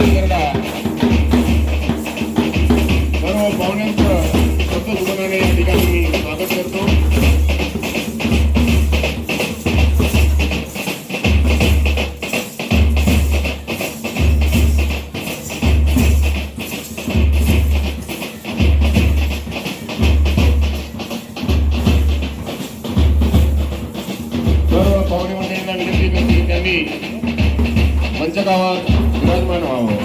ಕಾರ್ಯಕ್ರಮ ಗೌರವ ಪೌನೇಂದ್ರ ಸತ್ತು ಸುಬ್ರಹ್ಮಣ್ಯ ಅಧಿಕಾರಿ ಸ್ವಾಗತ करतो गौरव पौर्णिमा विनंती त्यांनी पंचगावात naman, know.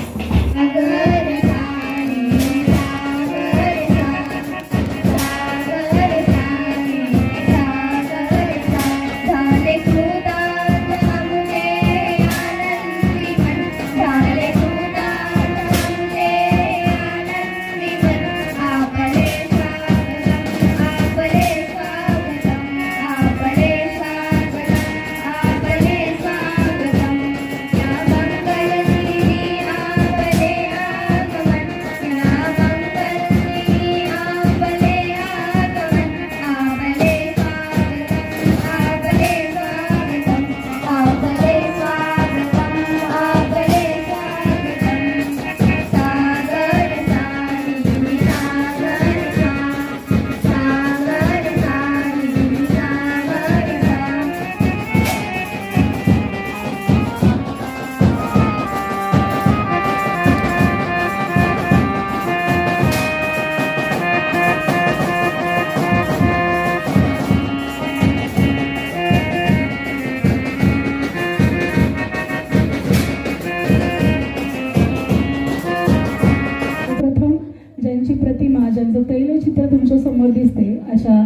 ज्यांची प्रतिमा ज्यांचं तैलचित्र तुमच्यासमोर दिसते अशा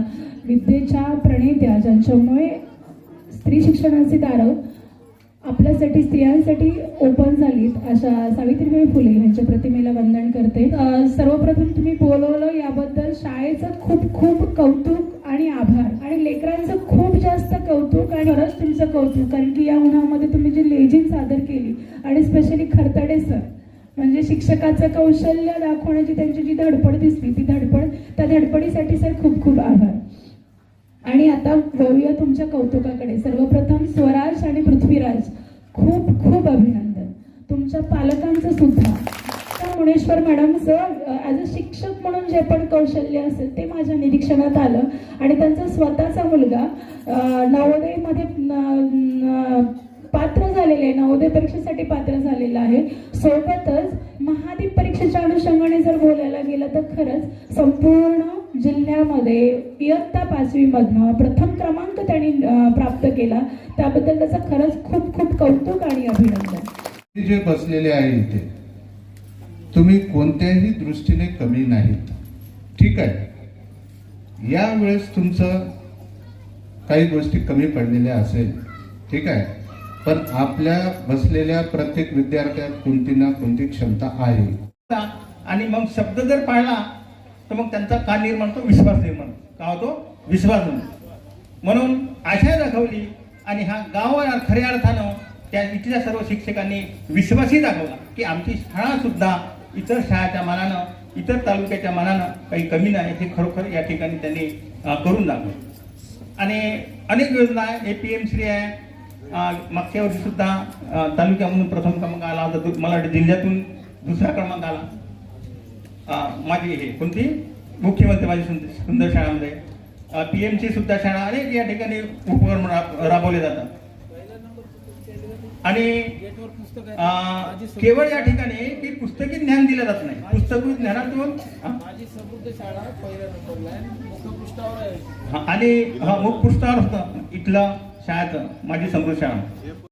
विद्येच्या प्रणेत्या ज्यांच्यामुळे स्त्री शिक्षणाची दारं आपल्यासाठी स्त्रियांसाठी ओपन झालीत अशा सावित्रीबाई फुले यांच्या प्रतिमेला वंदन करते. सर्वप्रथम तुम्ही बोलवलं याबद्दल शाळेचं खूप खूप कौतुक आणि आभार. आणि लेकरांचं खूप जास्त कौतुक आणि खरंच तुमचं कौतुक कारण की या उन्हामध्ये तुम्ही जी लेझिम सादर केली आणि स्पेशली खरतडे सर म्हणजे शिक्षकाचं कौशल्य दाखवण्याची त्यांची जी धडपड दिसली ती धडपड त्या धडपडीसाठी सर खूप खूप आभार. आणि आता वळूया तुमच्या कौतुकाकडे. सर्वप्रथम स्वराज आणि पृथ्वीराज खूप खूप अभिनंदन. तुमच्या पालकांचं सुद्धा. मुनेश्वर मॅडमचं ॲज अ शिक्षक म्हणून जे पण कौशल्य असेल ते माझ्या निरीक्षणात आलं. आणि त्यांचा स्वतःचा मुलगा अं, नवोदयमध्ये पात्र झालेले नवोदय परीक्षेसाठी पात्र झालेला आहे. सोबतच महादीप परीक्षेच्या अनुषंगाने जर बोलायला गेलं तर खरंच संपूर्ण जिल्ह्यामध्ये इयत्ता पाचवी मधनं प्रथम क्रमांक त्यांनी प्राप्त केला. त्याबद्दल त्याचं खरंच खूप खूप कौतुक आणि अभिनंदन. ते जे बसलेले आहे इथे तुम्ही कोणत्याही दृष्टीने कमी नाहीत. ठीक आहे? यावेळेस तुमचं काही गोष्टी कमी पडलेल्या असेल. ठीक आहे? पण आपल्या बसलेल्या प्रत्येक विद्यार्थ्यात कोणती ना कोणती क्षमता आहे. आणि मग शब्द जर पाळला तर मग त्यांचा का निर्माण होतो विश्वास निर्माण का होतो? विश्वास म्हणून आशा दाखवली आणि हा गाव खऱ्या अर्थानं त्या इथल्या सर्व शिक्षकांनी विश्वासही दाखवला की आमची शाळा सुद्धा इतर शाळेच्या मानानं इतर तालुक्याच्या मानानं काही कमी नाही हे खरोखर या ठिकाणी त्यांनी करून दाखवलं. आणि अनेक योजना आहे ए पी एम श्री आहे मागच्या वर्षी सुद्धा तालुक्यामधून प्रथम क्रमांक आला होता मला वाटतं जिल्ह्यातून दुसरा क्रमांक आला. माझी हे कोणती? मुख्यमंत्री माझी सुंदर शाळामध्ये. पी एम ची सुद्धा शाळा अनेक या ठिकाणी उपक्रम राब- राबवले जातात. आणि केवळ या ठिकाणी की पुस्तकी ज्ञान दिलं जात नाही. पुस्तकी ज्ञानातून आणि मुखपृष्ठावर होतं. इथलं शाळेचं माझी समृद्ध शाळा.